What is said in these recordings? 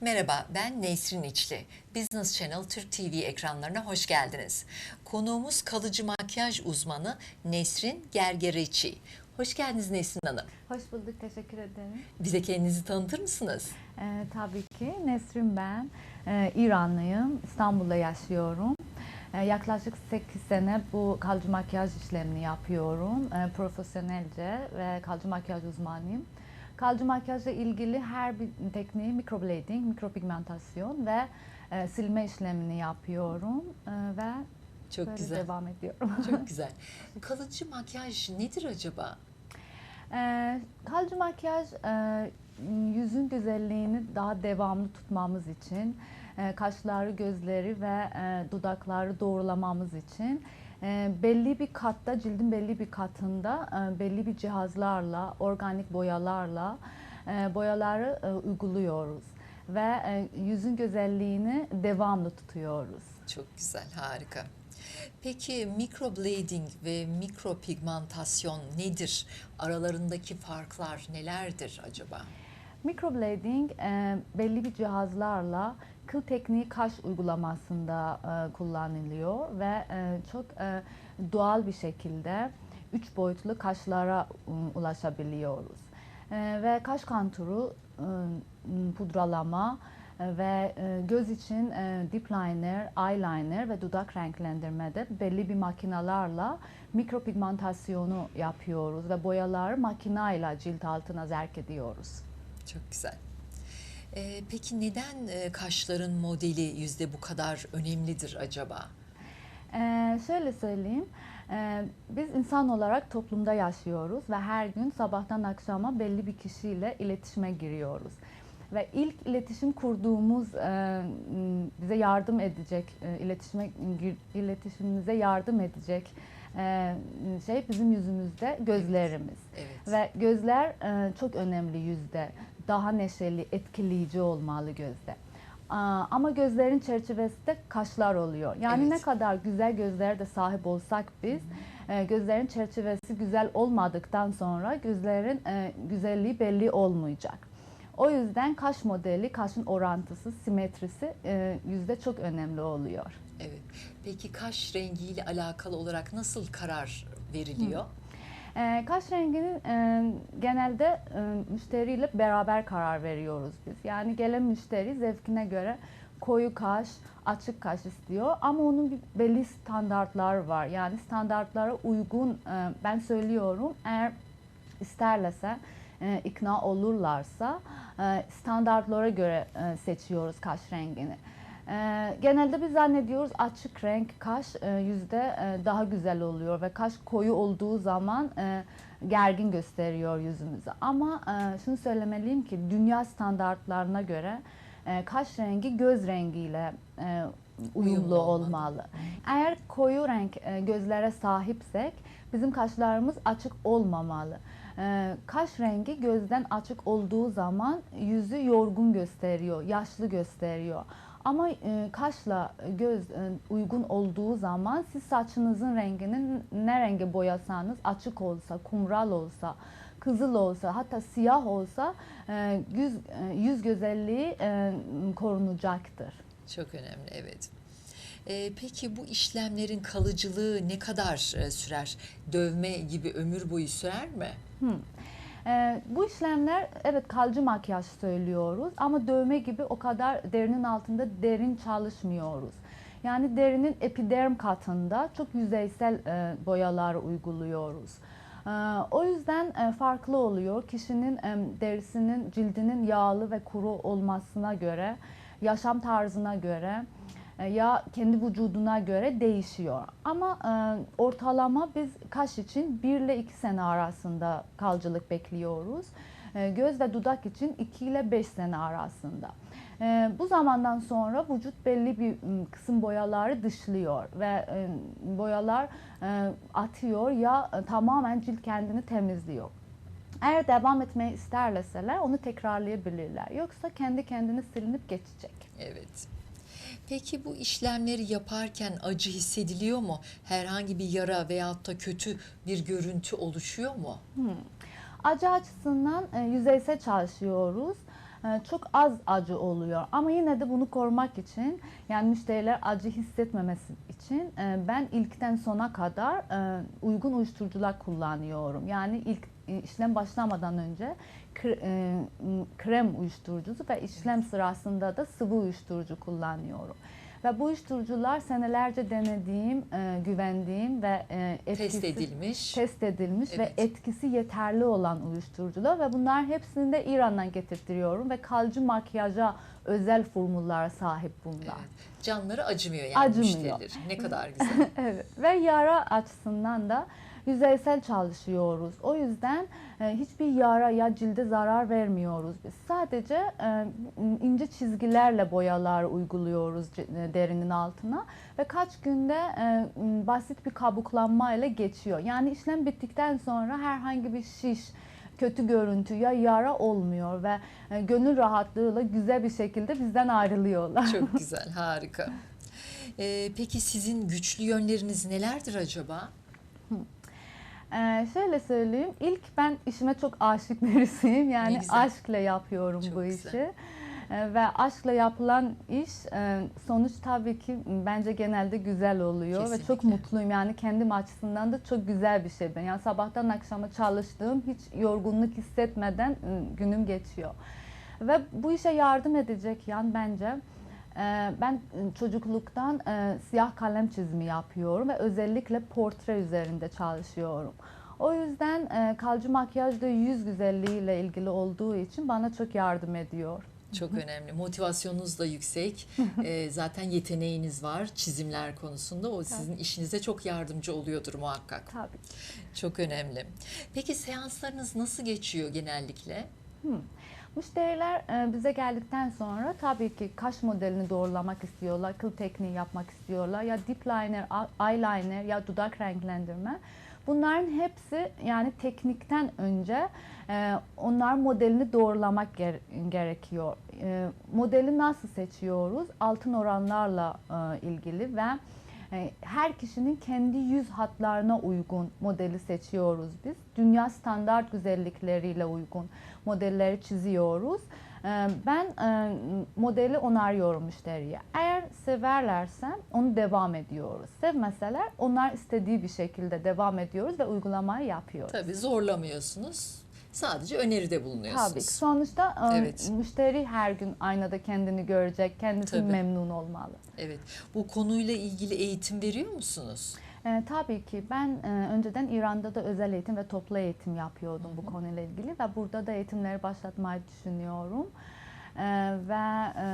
Merhaba, ben Nesrin İçli. Business Channel Türk TV ekranlarına hoş geldiniz. Konuğumuz kalıcı makyaj uzmanı Nesrin Gergeriçi. Hoş geldiniz Nesrin Hanım. Hoş bulduk, teşekkür ederim. Bize kendinizi tanıtır mısınız? Ee, tabii ki Nesrin ben, Ee, İranlıyım, İstanbul'da yaşıyorum. Ee, yaklaşık 8 sene bu kalıcı makyaj işlemini yapıyorum. Ee, profesyonelce ve kalıcı makyaj uzmanıyım. Kalıcı makyajla ilgili her bir tekniği microblading, mikropigmentasyon ve e, silme işlemini yapıyorum Ee, ve Çok böyle güzel. devam ediyorum. Çok güzel. Kalıcı makyaj nedir acaba? Ee, kalıcı makyaj e, yüzün güzelliğini daha devamlı tutmamız için, e, kaşları, gözleri ve e, dudakları doğrulamamız için e, belli bir katta, cildin belli bir katında e, belli bir cihazlarla, organik boyalarla e, boyaları e, uyguluyoruz ve e, yüzün güzelliğini devamlı tutuyoruz. Çok güzel, harika. Peki microblading ve mikropigmentasyon nedir? Aralarındaki farklar nelerdir acaba? Microblading e, belli bir cihazlarla kıl tekniği kaş uygulamasında e, kullanılıyor ve e, çok e, doğal bir şekilde üç boyutlu kaşlara e, ulaşabiliyoruz. E, ve kaş konturu, e, pudralama e, ve e, göz için e, dip liner, eyeliner ve dudak renklendirmede belli bir makinalarla mikropigmentasyonu yapıyoruz ve boyaları makinayla cilt altına zerk ediyoruz. Çok güzel. Ee, peki neden e, kaşların modeli yüzde bu kadar önemlidir acaba? Ee, şöyle söyleyeyim, ee, biz insan olarak toplumda yaşıyoruz ve her gün sabahtan akşama belli bir kişiyle iletişime giriyoruz. Ve ilk iletişim kurduğumuz, e, bize yardım edecek, e, iletişime iletişimimize yardım edecek e, şey bizim yüzümüzde gözlerimiz. Evet. Ve gözler e, çok önemli yüzde. Daha neşeli, etkileyici olmalı gözde. Ama gözlerin çerçevesi de kaşlar oluyor. Yani Evet. ne kadar güzel gözlere de sahip olsak biz, e, gözlerin çerçevesi güzel olmadıktan sonra gözlerin e, güzelliği belli olmayacak. O yüzden kaş modeli, kaşın orantısı, simetrisi yüzde çok önemli oluyor. Evet. Peki kaş rengiyle alakalı olarak nasıl karar veriliyor? E, kaş renginin e, genelde e, müşteriyle beraber karar veriyoruz biz. Yani gelen müşteri zevkine göre koyu kaş, açık kaş istiyor ama onun bir belli standartlar var. Yani standartlara uygun e, ben söylüyorum eğer isterlerse e, ikna olurlarsa standartlara göre seçiyoruz kaş rengini. E, genelde biz zannediyoruz açık renk kaş e, yüzde e, daha güzel oluyor ve kaş koyu olduğu zaman e, gergin gösteriyor yüzümüzü. Ama e, şunu söylemeliyim ki dünya standartlarına göre e, kaş rengi göz rengiyle e, uyumlu, Uyumlu olmalı. Eğer koyu renk e, gözlere sahipsek bizim kaşlarımız açık olmamalı. E, kaş rengi gözden açık olduğu zaman yüzü yorgun gösteriyor, yaşlı gösteriyor. Ama e, kaşla göz e, uygun olduğu zaman siz saçınızın renginin ne renge boyasanız açık olsa, kumral olsa, kızıl olsa hatta siyah olsa e, yüz, yüz güzelliği korunacaktır. Çok önemli, evet. Peki bu işlemlerin kalıcılığı ne kadar sürer? Dövme gibi ömür boyu sürer mi? Ee, bu işlemler evet kalıcı makyaj söylüyoruz ama dövme gibi o kadar derinin altında derin çalışmıyoruz. Yani derinin epiderm katında çok yüzeysel e, boyalar uyguluyoruz. Ee, o yüzden e, farklı oluyor. Kişinin e, derisinin, cildinin yağlı ve kuru olmasına göre, yaşam tarzına göre e, ya kendi vücuduna göre değişiyor. Ama e, ortalama biz kaş için 1 ile 2 sene arasında kalıcılık bekliyoruz. E, göz ve dudak için 2 ile 5 sene arasında. E, bu zamandan sonra vücut belli bir kısım boyaları dışlıyor ve e, boyalar e, atıyor ya e, tamamen cilt kendini temizliyor. Eğer devam etmeyi isterleseler onu tekrarlayabilirler. Yoksa kendi kendine silinip geçecek. Evet. Peki bu işlemleri yaparken acı hissediliyor mu? Herhangi bir yara veyahut da kötü bir görüntü oluşuyor mu? Acı açısından e, yüzeysel çalışıyoruz. e, çok az acı oluyor. Ama yine de bunu korumak için yani müşteriler acı hissetmemesi için e, ben ilkten sona kadar e, uygun uyuşturucular kullanıyorum. Yani ilk işlem başlamadan önce e, krem uyuşturucusu ve işlem sırasında da sıvı uyuşturucu kullanıyorum. Ve bu uyuşturucular senelerce denediğim, e, güvendiğim ve e, etkisi, Test edilmiş. test edilmiş Evet. ve etkisi yeterli olan uyuşturucular ve bunlar hepsini de İran'dan getirtiyorum ve kalıcı makyaja özel formüllara sahip bunlar. Evet. Canları acımıyor yani Acımıyor. müşterilerin. Ne kadar güzel. Evet ve yara açısından da yüzeysel çalışıyoruz. O yüzden e, hiçbir yara ya cilde zarar vermiyoruz biz. Sadece e, ince çizgilerle boyalar uyguluyoruz e, derinin altına ve kaç günde basit bir kabuklanma ile geçiyor. Yani işlem bittikten sonra herhangi bir şiş kötü görüntü ya yara olmuyor ve gönül rahatlığıyla güzel bir şekilde bizden ayrılıyorlar. Çok güzel, harika. Ee, peki sizin güçlü yönleriniz nelerdir acaba? Ee, şöyle söyleyeyim, ilk ben işime çok aşık birisiyim. Yani aşkla yapıyorum Çok bu güzel. işi. Ee, ve aşkla yapılan iş e, sonuç tabii ki bence genelde güzel oluyor ve çok Kesinlikle. mutluyum. Yani kendim açısından da çok güzel bir şey. Ben yani sabahtan akşama çalıştığım hiç yorgunluk hissetmeden e, günüm geçiyor. Ve bu işe yardım edecek yan bence ben çocukluktan e, siyah kalem çizimi yapıyorum ve özellikle portre üzerinde çalışıyorum. O yüzden e, kalıcı makyaj da yüz güzelliğiyle ilgili olduğu için bana çok yardım ediyor. Çok önemli. Motivasyonunuz da yüksek. Ee, zaten yeteneğiniz var çizimler konusunda. O sizin işinize çok yardımcı oluyordur muhakkak. Tabii. Çok önemli. Peki seanslarınız nasıl geçiyor genellikle? Müşteriler e, bize geldikten sonra tabii ki kaş modelini doğrulamak istiyorlar, kıl tekniği yapmak istiyorlar ya dip liner, eyeliner ya dudak renklendirme. Bunların hepsi yani teknikten önce e, onlar modelini doğrulamak ger- gerekiyor. E, modeli nasıl seçiyoruz? Altın oranlarla ilgili ve her kişinin kendi yüz hatlarına uygun modeli seçiyoruz biz. Dünya standart güzellikleriyle uygun modelleri çiziyoruz. E, Ben e, modeli onarıyorum müşteriye. Eğer severlerse onu devam ediyoruz. Sevmeseler onlar istediği bir şekilde devam ediyoruz ve uygulamayı yapıyoruz. Tabii zorlamıyorsunuz. Sadece öneride bulunuyorsunuz. Tabii ki. Sonuçta e, Evet. müşteri her gün aynada kendini görecek, kendisi Tabii. memnun olmalı. Evet. Bu konuyla ilgili eğitim veriyor musunuz? E, tabii ki ben e, önceden İran'da da özel eğitim ve toplu eğitim yapıyordum bu konuyla ilgili ve burada da eğitimleri başlatmayı düşünüyorum. E, ve e,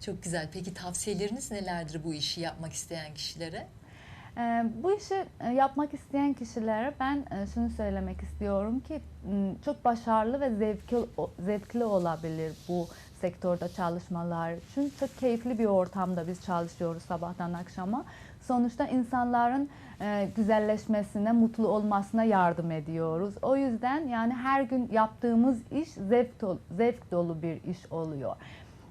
Çok güzel. Peki tavsiyeleriniz nelerdir bu işi yapmak isteyen kişilere? E, bu işi e, yapmak isteyen kişilere ben e, şunu söylemek istiyorum ki çok başarılı ve zevkli, zevkli olabilir bu sektörde çalışmalar. Çünkü çok keyifli bir ortamda biz çalışıyoruz sabahtan akşama. Sonuçta insanların e, güzelleşmesine, mutlu olmasına yardım ediyoruz. O yüzden yani her gün yaptığımız iş zevk, dolu- zevk dolu bir iş oluyor.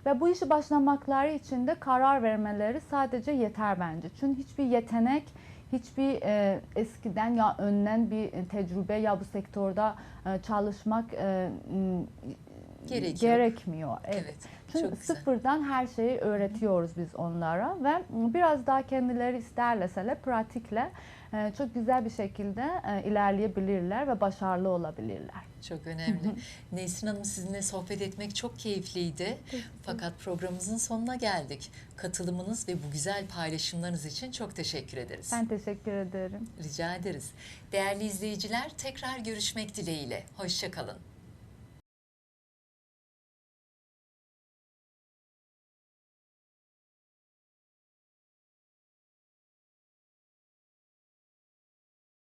Ve bu işi başlamakları için de karar vermeleri sadece yeter bence. Çünkü hiçbir yetenek, hiçbir e, eskiden ya önden bir tecrübe ya bu sektörde e, çalışmak e, m, Gerek yok. gerekmiyor. Evet. Evet. Çünkü sıfırdan her şeyi öğretiyoruz biz onlara ve biraz daha kendileri isterleseler pratikle e, çok güzel bir şekilde e, ilerleyebilirler ve başarılı olabilirler. Çok önemli. Nesrin Hanım sizinle sohbet etmek çok keyifliydi. Fakat programımızın sonuna geldik. Katılımınız ve bu güzel paylaşımlarınız için çok teşekkür ederiz. Ben teşekkür ederim. Rica ederiz. Değerli izleyiciler tekrar görüşmek dileğiyle. Hoşçakalın.